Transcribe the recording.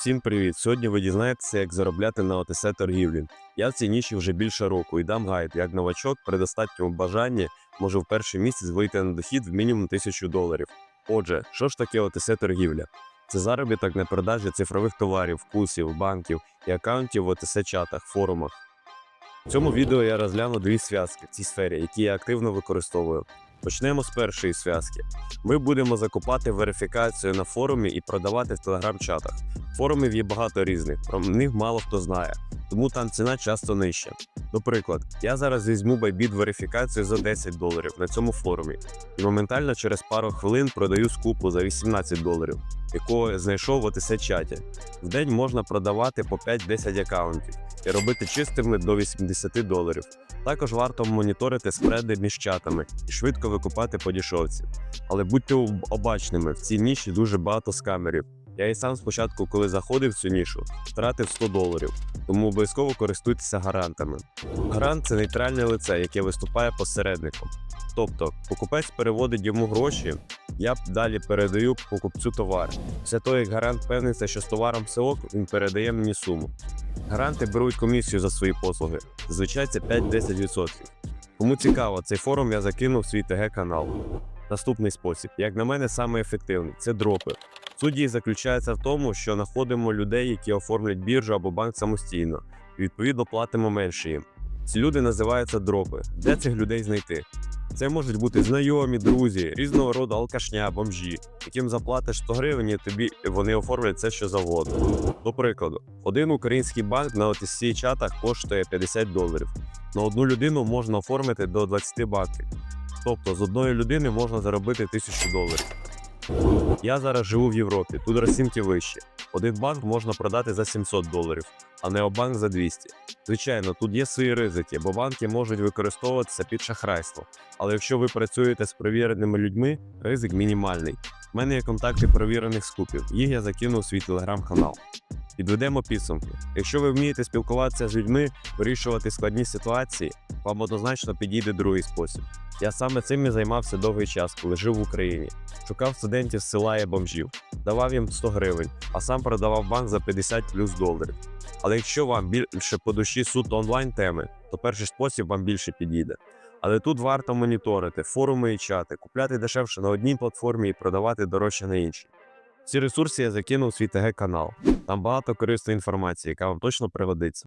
Всім привіт! Сьогодні ви дізнаєтеся, як заробляти на ОТС торгівлі. Я в цій ніші вже більше року і дам гайд, як новачок при достатньому бажанні може в перший місяць вийти на дохід в мінімум 1000 доларів. Отже, що ж таке ОТС торгівля? Це заробіток на продажі цифрових товарів, вкусів, банків і аккаунтів в ОТС-чатах, форумах. В цьому відео я розгляну дві зв'язки в цій сфері, які я активно використовую. Почнемо з першої зв'язки. Ми будемо закупати верифікацію на форумі і продавати в телеграм-чатах. Форумів є багато різних, про них мало хто знає, тому там ціна часто нижча. Наприклад, я зараз візьму Bybit верифікацію за 10 доларів на цьому форумі і моментально через пару хвилин продаю скупу за 18 доларів, якого знайшов в ОТС чаті. В день можна продавати по 5-10 аккаунтів і робити чистими до 80 доларів. Також варто моніторити спреди між чатами і швидко викупати по дешевці. Але будьте обачними, в цій ніші дуже багато скамерів. Я і сам спочатку, коли заходив в цю нішу, втратив 100 доларів, тому обов'язково користуйтеся гарантами. Гарант це нейтральне лице, яке виступає посередником. Тобто, покупець переводить йому гроші, я далі передаю покупцю товар. Після того, як гарант певниться, що з товаром все ок, він передає мені суму. Гаранти беруть комісію за свої послуги. Зазвичай це 5-10%. Кому цікаво, цей форум я закинув в свій ТГ канал. Наступний спосіб, як на мене, саме ефективний це дропи. Суть їх заключається в тому, що знаходимо людей, які оформлять біржу або банк самостійно, і відповідно платимо менше їм. Ці люди називаються дропи. Де цих людей знайти? Це можуть бути знайомі, друзі, різного роду алкашня, бомжі, яким заплатиш 100 гривень, і тобі вони оформлять все, що завгодно. До прикладу, один український банк на OTC чатах коштує 50 доларів. На одну людину можна оформити до 20 банків. Тобто з одної людини можна заробити 1000 доларів. Я зараз живу в Європі, тут розцінки вищі. Один банк можна продати за 700 доларів, а необанк за 200. Звичайно, тут є свої ризики, бо банки можуть використовуватися під шахрайство. Але якщо ви працюєте з перевіреними людьми, ризик мінімальний. У мене є контакти перевірених скупів, їх я закинув у свій телеграм-канал. Підведемо підсумки. Якщо ви вмієте спілкуватися з людьми, вирішувати складні ситуації, вам однозначно підійде другий спосіб. Я саме цим і займався довгий час, коли жив в Україні. Шукав студентів з села і бомжів, давав їм 100 гривень, а сам продавав банк за 50 плюс доларів. Але якщо вам більше по душі суто онлайн теми, то перший спосіб вам більше підійде. Але тут варто моніторити форуми і чати, купляти дешевше на одній платформі і продавати дорожче на іншій. Ці ресурси я закинув свій ТГ канал. Там багато корисної інформації, яка вам точно пригодиться.